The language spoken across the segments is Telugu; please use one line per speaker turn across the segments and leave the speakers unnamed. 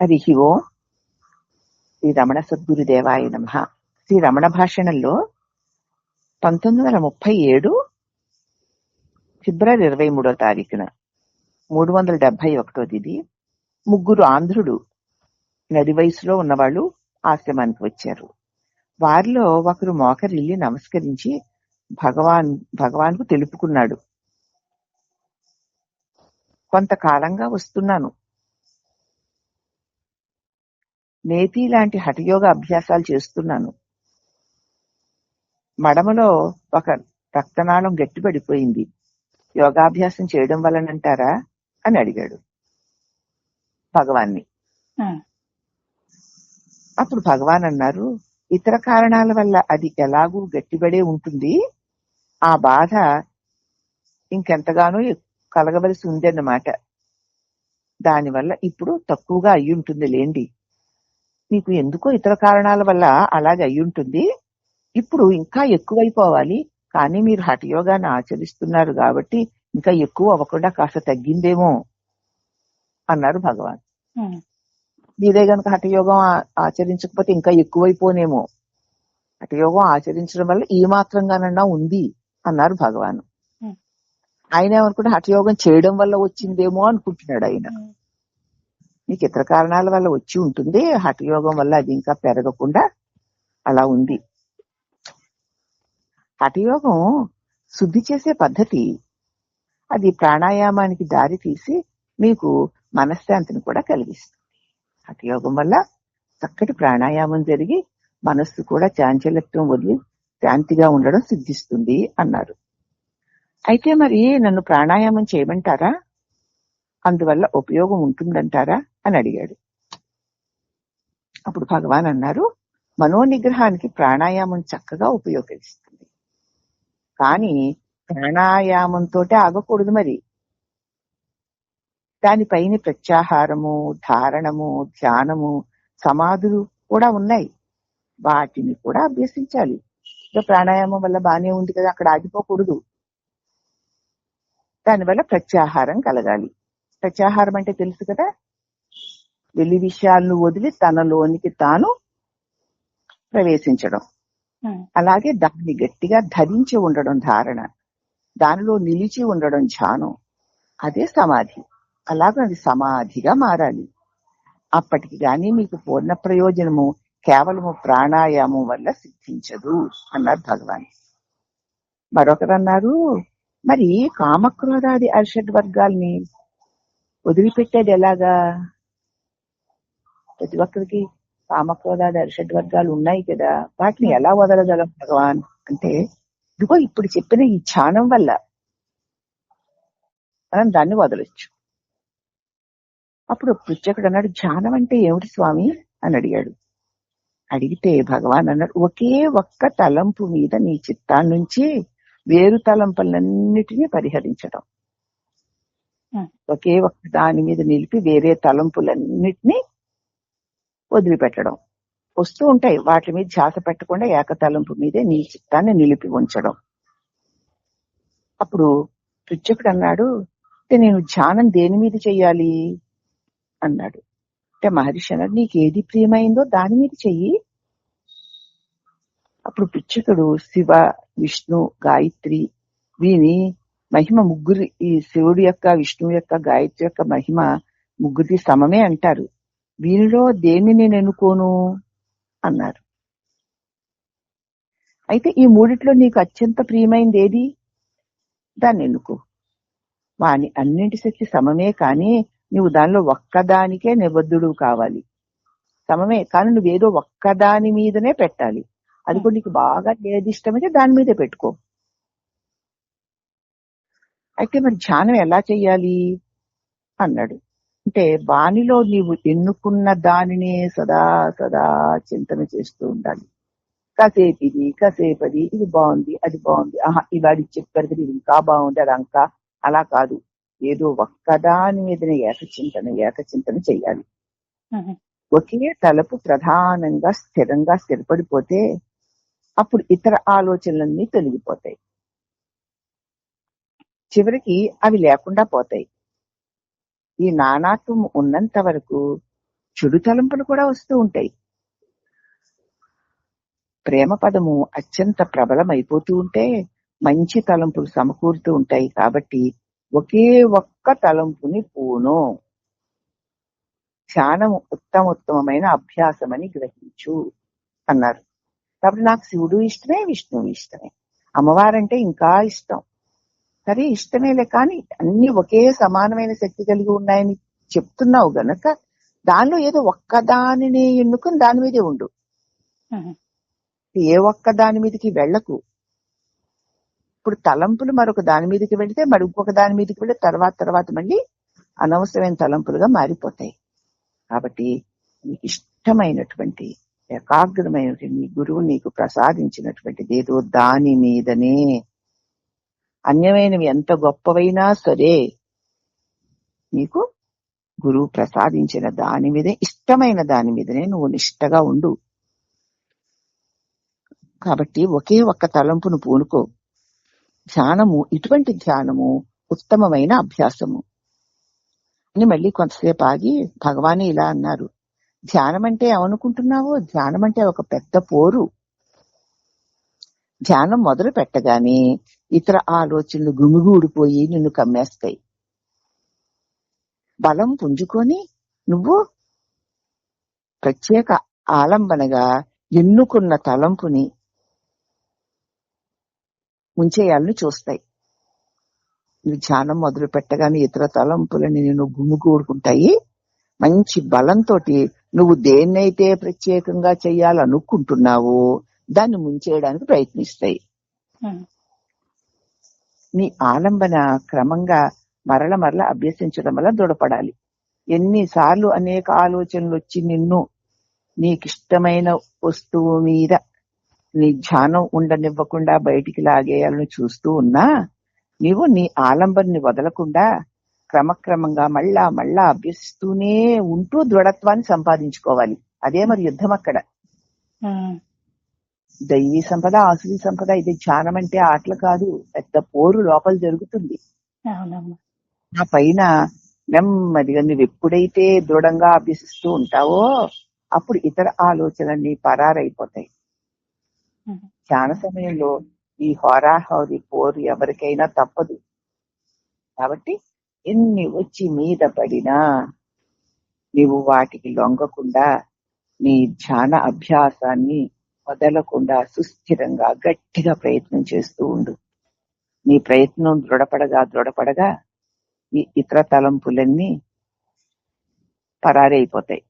హరి ఓం శ్రీ రమణ సద్గురుదేవాయ నమ శ్రీ రమణ భాషణంలో పంతొమ్మిది వందల ముప్పై ఏడు ఫిబ్రవరి ఇరవై మూడో తారీఖున మూడు వందల డెబ్బై ఒకటో తేదీ ముగ్గురు ఆంధ్రుడు నడి వయసులో ఉన్నవాళ్ళు ఆశ్రమానికి వచ్చారు. వారిలో ఒకరు మోకరిల్లి నమస్కరించి భగవాన్ భగవాన్కు తెలుపుకున్నాడు. కొంతకాలంగా వస్తున్నాను. నేతి లాంటి హఠయోగ అభ్యాసాలు చేస్తున్నాను. మడమలో ఒక రక్తనాళం గట్టిపడిపోయింది. యోగాభ్యాసం చేయడం వలనంటారా? అని అడిగాడు. భగవాన్ని. అప్పుడు భగవాన్ అన్నారు ఇతర కారణాల వల్ల అది ఎలాగూ గట్టిపడే ఉంటుంది? ఆ బాధ ఇంకెంతగానో కలగవలసి ఉంది అన్నమాట దానివల్ల ఇప్పుడు తక్కువగా అయి ఉంటుంది లేండి. మీకు ఎందుకో ఇతర కారణాల వల్ల అలాగే అయి ఉంటుంది ఇప్పుడు ఇంకా ఎక్కువైపోవాలి. కానీ మీరు హఠయోగాన్ని ఆచరిస్తున్నారు కాబట్టి ఇంకా ఎక్కువ అవ్వకుండా కాస్త తగ్గిందేమో అన్నారు భగవాన్. మీరే గనక హఠయోగం ఆచరించకపోతే ఇంకా ఎక్కువైపోనేమో. హఠయోగం ఆచరించడం వల్ల ఈ మాత్రంగానన్నా ఉంది అన్నారు భగవాన్. ఆయన ఏమనుకుంటే హఠయోగం చేయడం వల్ల వచ్చిందేమో అనుకుంటున్నాడు ఆయన. మీకు ఇతర కారణాల వల్ల వచ్చి ఉంటుంది. హఠయోగం వల్ల అది ఇంకా పెరగకుండా అలా ఉంది. హఠయోగం శుద్ధి చేసే పద్ధతి. అది ప్రాణాయామానికి దారి తీసి మీకు మనశ్శాంతిని కూడా కలిగిస్తుంది. హఠయోగం వల్ల చక్కటి ప్రాణాయామం జరిగి మనస్సు కూడా చాంచల్యత్వం వదిలి శాంతిగా ఉండడం సిద్ధిస్తుంది అన్నారు. అయితే మరి నన్ను ప్రాణాయామం చేయమంటారా? అందువల్ల ఉపయోగం ఉంటుందంటారా అని అడిగాడు. అప్పుడు భగవాన్ అన్నారు మనోనిగ్రహానికి ప్రాణాయామం చక్కగా ఉపయోగిస్తుంది. కానీ ప్రాణాయామంతో ఆగకూడదు మరి. దానిపైన ప్రత్యాహారము ధారణము ధ్యానము సమాధులు కూడా ఉన్నాయి. వాటిని కూడా అభ్యసించాలి. ఇంకా ప్రాణాయామం వల్ల బానే ఉంది కదా అక్కడ ఆగిపోకూడదు. దానివల్ల ప్రత్యాహారం కలగాలి. ప్రత్యాహారం అంటే తెలుసు కదా? వెలి విషయాలను వదిలి తనలోనికి తాను ప్రవేశించడం. అలాగే దాన్ని గట్టిగా ధరించి ఉండడం ధారణ. దానిలో నిలిచి ఉండడం ధ్యానం. అదే సమాధి. అలాగే అది సమాధిగా మారాలి. అప్పటికి గాని మీకు పూర్ణ ప్రయోజనము కేవలము ప్రాణాయామం వల్ల సిద్ధించదు అన్నారు భగవాన్. మరొకరు అన్నారు మరి కామక్రోధాది అరిషడ్ వర్గాల్ని వదిలిపెట్టేది ఎలాగా? ప్రతి ఒక్కరికి కామక్రోధాది అరిషడ్ వర్గాలు ఉన్నాయి కదా. వాటిని ఎలా వదలగలం భగవాన్? అంటే ఇదిగో ఇప్పుడు చెప్పిన ఈ ధ్యానం వల్ల మనం దాన్ని వదలొచ్చు. అప్పుడు పృచ్చకుడు అన్నాడు ధ్యానం అంటే ఏమిటి స్వామి? అని అడిగాడు. అడిగితే భగవాన్ అన్నాడు ఒకే ఒక్క తలంపు మీద నీ చిత్తాన్ని నుంచి వేరు తలంపులన్నిటినీ పరిహరించడం
Hmm. Hmm.
ఒకే ఒక్క దాని మీద నిలిపి వేరే తలంపులన్నిటినీ వదిలిపెట్టడం. వస్తూ ఉంటాయి. వాటి మీద ధ్యాస పెట్టకుండా ఏక తలంపు మీదే నీ చిత్తాన్ని నిలిపి ఉంచడం. అప్పుడు పృచ్చకుడు అన్నాడు "అంటే నేను ధ్యానం దేని మీద చెయ్యాలి? అన్నాడు. అంటే మహర్షి అన్నాడు నీకు ఏది ప్రియమైందో దాని మీద చెయ్యి. అప్పుడు పిచ్చకుడు శివ విష్ణు గాయత్రి వీని మహిమ ముగ్గురి ఈ శివుడి యొక్క విష్ణువు యొక్క గాయత్రి యొక్క మహిమ ముగ్గురి సమమే అంటారు. వీనిలో దేన్ని నేను ఎన్నుకోను అన్నారు. అయితే ఈ మూడిట్లో నీకు అత్యంత ప్రియమైంది ఏది? దాన్ని ఎన్నుకో. వాని అన్నింటి శక్తి సమమే కానీ నువ్వు దానిలో ఒక్కదానికే నిబద్ధుడు కావాలి. సమమే కానీ నువ్వేదో ఒక్కదాని మీదనే పెట్టాలి. అది కూడా నీకు బాగా ఏది ఇష్టమైతే దాని మీదే పెట్టుకో. అయితే మరి ధ్యానం ఎలా చెయ్యాలి? అన్నాడు. అంటే వానిలో నీవు ఎన్నుకున్న దానినే సదా సదా చింతన చేస్తూ ఉండాలి. కాసేపు ఇది కాసేపు అది ఇది బాగుంది అది బాగుంది ఆహా ఇవాడి చెప్పారు కదా ఇది ఇంకా బాగుంది అది ఇంకా అలా కాదు. ఏదో ఒక్కదాని మీదనే ఏకచింతన ఏకచింతన చెయ్యాలి. ఒకే తలపు ప్రధానంగా స్థిరంగా స్థిరపడిపోతే అప్పుడు ఇతర ఆలోచనలన్నీ తొలగిపోతాయి. చివరికి అవి లేకుండా పోతాయి. ఈ నానాత్వం ఉన్నంత వరకు చెడు తలంపులు కూడా వస్తూ ఉంటాయి. ప్రేమ పదము అత్యంత ప్రబలమైపోతూ ఉంటే మంచి తలంపులు సమకూరుతూ ఉంటాయి కాబట్టి ఒకే ఒక్క తలంపుని పూను. ధ్యానం ఉత్తమోత్తమైన అభ్యాసమని గ్రహించు అన్నారు. కాబట్టి నాకు శివుడు ఇష్టమే విష్ణువు ఇష్టమే. అమ్మవారంటే ఇంకా ఇష్టం. సరే ఇష్టమేలే కానీ అన్ని ఒకే సమానమైన శక్తి కలిగి ఉన్నాయని చెప్తున్నావు గనక దానిలో ఏదో ఒక్క దానిని ఎన్నుకుని దాని మీదే ఉండు. ఏ ఒక్క దాని మీదకి వెళ్ళకు. ఇప్పుడు తలంపులు మరొక దాని మీదకి వెళితే మరి ఇంకొక దాని మీదకి వెళ్తే తర్వాత తర్వాత మళ్ళీ అనవసరమైన తలంపులుగా మారిపోతాయి. కాబట్టి నీకు ఇష్టమైనటువంటి ఏకాగ్రమైనటువంటి నీ గురువు నీకు ప్రసాదించినటువంటిది ఏదో దాని మీదనే అన్యమైనవి ఎంత గొప్పవైనా సరే నీకు గురువు ప్రసాదించిన దాని మీదే ఇష్టమైన దాని మీదనే నువ్వు నిష్టగా ఉండు. కాబట్టి ఒకే ఒక్క తలంపును పూనుకో. ధ్యానము ఇటువంటి ధ్యానము ఉత్తమమైన అభ్యాసము. అని మళ్ళీ కొంతసేపు ఆగి భగవానే ఇలా అన్నారు. ధ్యానం అంటే ఏమనుకుంటున్నావో? ధ్యానం అంటే ఒక పెద్ద పోరు. ధ్యానం మొదలు పెట్టగానే ఇతర ఆలోచనలు గుమిగూడిపోయి నిన్ను కమ్మేస్తాయి. బలం పుంజుకొని నువ్వు ప్రత్యేక ఆలంబనగా ఎన్నుకున్న తలంపుని ముంచేయాలని చూస్తాయి. నువ్వు ధ్యానం మొదలు పెట్టగానే ఇతర తలంపులని నేను గుమిగూడుకుంటాయి. మంచి బలంతో నువ్వు దేన్నైతే ప్రత్యేకంగా చేయాలనుకుంటున్నావో దాన్ని ముంచేయడానికి ప్రయత్నిస్తాయి.
ఉమ్,
నీ ఆలంబన క్రమంగా మరల మరల అభ్యసించడం వల్ల దృఢపడాలి. ఎన్నిసార్లు అనేక ఆలోచనలు వచ్చి నిన్ను నీకిష్టమైన వస్తువు మీద నీ ధ్యానం ఉండనివ్వకుండా బయటికి లాగేయాలని చూస్తూ ఉన్నా నీవు నీ ఆలంబన్ని వదలకుండా క్రమక్రమంగా మళ్ళా మళ్ళా అభ్యసిస్తూనే ఉంటూ దృఢత్వాన్ని సంపాదించుకోవాలి. అదే మరి యుద్ధం అక్కడ.
ఉమ్,
దైవీ సంపద ఆసురీ సంపద ఇది ధ్యానం అంటే ఆటలు కాదు పెద్ద పోరు లోపల జరుగుతుంది. ఆ పైన నెమ్మదిగా నువ్వు ఎప్పుడైతే దృఢంగా అభ్యసిస్తూ ఉంటావో అప్పుడు ఇతర ఆలోచనలన్నీ పరారైపోతాయి. ధ్యాన సమయంలో ఈ హోరాహోరి పోరు ఎవరికైనా తప్పదు. కాబట్టి ఎన్ని వచ్చి మీద పడినా నీవు వాటికి లొంగకుండా నీ ధ్యాన అభ్యాసాన్ని వదలకుండా సుస్థిరంగా గట్టిగా ప్రయత్నం చేస్తూ ఉండు. నీ ప్రయత్నం దృఢపడగా దృఢపడగా ఈ ఇతర తలంపులన్నీ పరారైపోతాయి.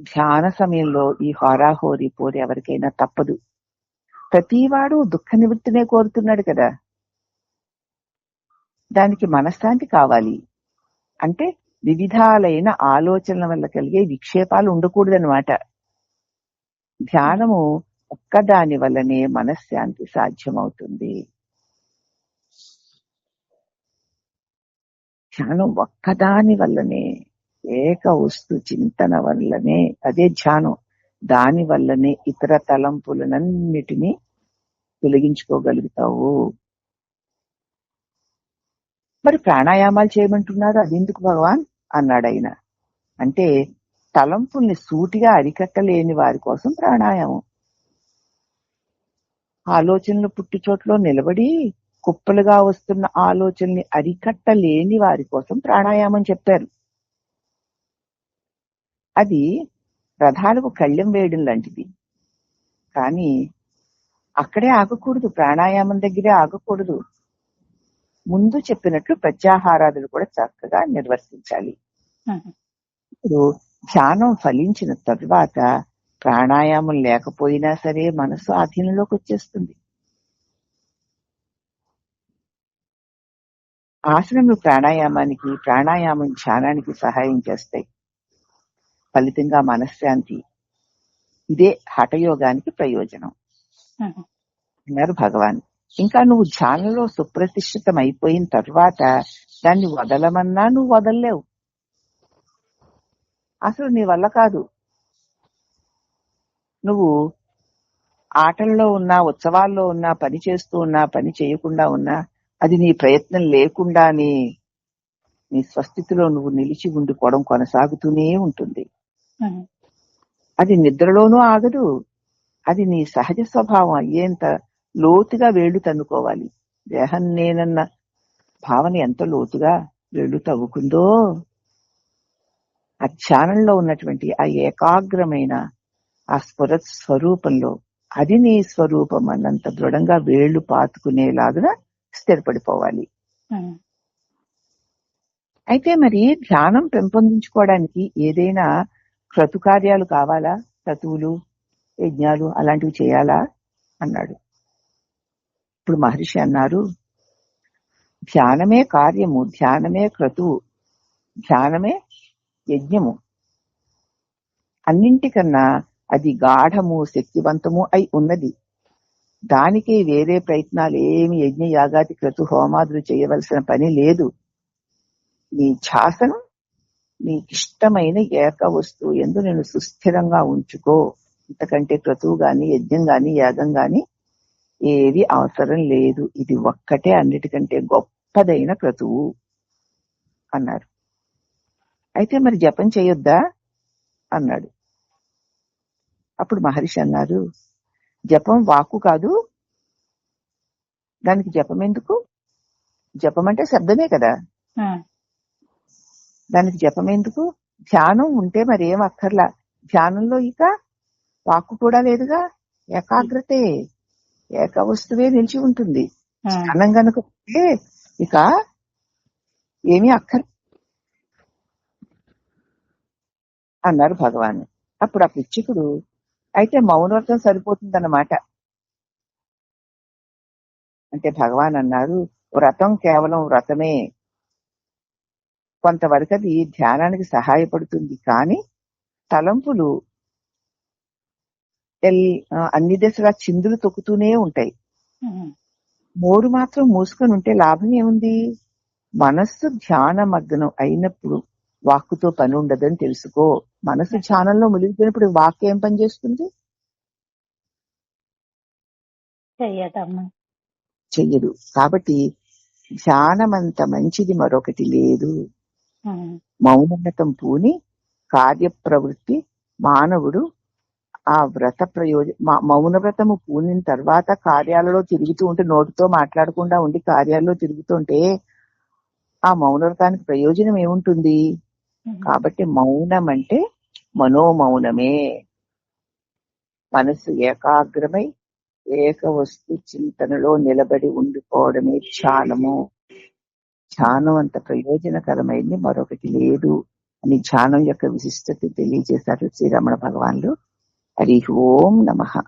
ధ్యాన సమయంలో ఈ హోరాహోరీ పోరు ఎవరికైనా తప్పదు. ప్రతివాడు దుఃఖ నివృత్తినే కోరుతున్నాడు కదా. దానికి మనశ్శాంతి కావాలి. అంటే వివిధాలైన ఆలోచనల వల్ల కలిగే విక్షేపాలు ఉండకూడదన్నమాట. ధ్యానము ఒక్కదాని వల్లనే మనశ్శాంతి సాధ్యమవుతుంది. ధ్యానం ఒక్కదాని వల్లనే ఏక వస్తు చింతన వల్లనే అదే ధ్యానం దాని వల్లనే ఇతర తలంపులనన్నిటినీ తొలగించుకోగలుగుతావు. మరి ప్రాణాయామాలు చేయమంటున్నారు? అది ఎందుకు భగవాన్? అన్నాడు ఆయన అంటే తలంపుల్ని సూటిగా అరికట్టలేని వారి కోసం ప్రాణాయామం. ఆలోచనలు పుట్టుచోట్లో నిలబడి కుప్పలుగా వస్తున్న ఆలోచనల్ని అరికట్టలేని వారి కోసం ప్రాణాయామం చెప్పారు అది రథాలకు కళ్ళెం వేయడం లాంటిది. కానీ అక్కడే ఆగకూడదు ప్రాణాయామం దగ్గరే ఆగకూడదు. ముందు చెప్పినట్లు ప్రత్యాహారాదులు కూడా చక్కగా నిర్వర్తించాలి. ఇప్పుడు ధ్యానం ఫలించిన తరువాత ప్రాణాయామం లేకపోయినా సరే మనసు ఆధీనంలోకి వచ్చేస్తుంది. ఆసనములు ప్రాణాయామానికి ప్రాణాయామం ధ్యానానికి సహాయం చేస్తాయి. ఫలితంగా మనశ్శాంతి. ఇదే హఠయోగానికి ప్రయోజనం. అన్నారు భగవాన్. ఇంకా నువ్వు ధ్యానంలో సుప్రతిష్ఠితం అయిపోయిన తర్వాత దాన్ని వదలమన్నా నువ్వు వదలలేవు. అసలు నీ వల్ల కాదు. నువ్వు ఆటల్లో ఉన్నా ఉత్సవాల్లో ఉన్నా పని చేస్తూ ఉన్నా పని చేయకుండా ఉన్నా అది నీ ప్రయత్నం లేకుండా నీ నీ స్వస్థితిలో నువ్వు నిలిచి ఉండిపోవడం కొనసాగుతూనే ఉంటుంది. అది నిద్రలోనూ ఆగదు. అది నీ సహజ స్వభావం అయ్యేంత లోతుగా వేళ్ళు తన్నుకోవాలి. దేహం నేనన్న భావన ఎంత లోతుగా వేళ్ళు తవ్వుకుందో ఆ ధ్యానంలో ఉన్నటువంటి ఆ ఏకాగ్రమైన ఆ స్ఫుర స్వరూపంలో అది నీ స్వరూపం అన్నంత దృఢంగా వేళ్ళు పాతుకునేలాగా స్థిరపడిపోవాలి. అయితే మరి ధ్యానం పెంపొందించుకోవడానికి ఏదైనా క్రతుకార్యాలు కావాలా? క్రతువులు యజ్ఞాలు అలాంటివి చేయాలా? అన్నాడు. ఇప్పుడు మహర్షి అన్నారు ధ్యానమే కార్యము ధ్యానమే క్రతువు ధ్యానమే యజ్ఞము. అన్నింటికన్నా అది గాఢము శక్తివంతము అయి ఉన్నది. దానికి వేరే ప్రయత్నాలు ఏమి యజ్ఞ యాగాది క్రతు హోమాదులు చేయవలసిన పని లేదు. నీ ఛాసను నీకిష్టమైన ఏక వస్తువు ఎందు నేను సుస్థిరంగా ఉంచుకో. ఇంతకంటే క్రతువు గాని యజ్ఞం గాని యాగం గాని ఏది అవసరం లేదు. ఇది ఒక్కటే అన్నిటికంటే గొప్పదైన క్రతువు అన్నారు. అయితే మరి జపం చేయొద్దా? అన్నాడు. అప్పుడు మహర్షి అన్నారు జపం వాక్కు కాదు. దానికి జపం ఎందుకు? జపం అంటే శబ్దమే కదా. దానికి జపం ఎందుకు? ధ్యానం ఉంటే మరి ఏం అక్కర్లా? ధ్యానంలో ఇక వాక్కు కూడా లేదుగా. ఏకాగ్రతే. ఏక వస్తువే నిలిచి ఉంటుంది. ధ్యానం ఉంటే ఇక ఏమీ అక్కర్ అన్నారు భగవాన్. అప్పుడు ఆ పిచ్చికుడు అయితే మౌనవ్రతం సరిపోతుందన్నమాట. అంటే భగవాన్ అన్నారు వ్రతం కేవలం వ్రతమే. కొంతవరకు అది ధ్యానానికి సహాయపడుతుంది. కానీ తలంపులు అన్ని దశలా చిందులు తొక్కుతూనే ఉంటాయి.
ఉమ్,
నోరు మాత్రం మూసుకొని ఉంటే లాభం ఏముంది? మనస్సు ధ్యాన మగ్నం అయినప్పుడు వాక్కుతో పని ఉండదని తెలుసుకో. మనసు ధ్యానంలో మునిగిపోయినప్పుడు వాక్ ఏం పని చేస్తుంది? చెయ్యదు. కాబట్టి ధ్యానం అంత మంచిది మరొకటి లేదు. మౌనవ్రతం పూని కార్య ప్రవృత్తి మానవుడు ఆ వ్రత ప్రయోజన మౌన వ్రతము పూనిన తర్వాత కార్యాలలో తిరుగుతూ ఉంటే నోటితో మాట్లాడకుండా ఉండి కార్యాల్లో తిరుగుతుంటే ఆ మౌన వ్రతానికి ప్రయోజనం ఏముంటుంది? కాబట్టి మౌనం అంటే మనోమౌనమే. మనసు ఏకాగ్రమై ఏక వస్తు చింతనలో నిలబడి ఉండిపోవడమే ధ్యానము. ధ్యానం అంత ప్రయోజనకరమైంది మరొకటి లేదు అని ధ్యానం యొక్క విశిష్టత తెలియజేశారు శ్రీరమణ భగవాన్లు. హరి ఓం నమ.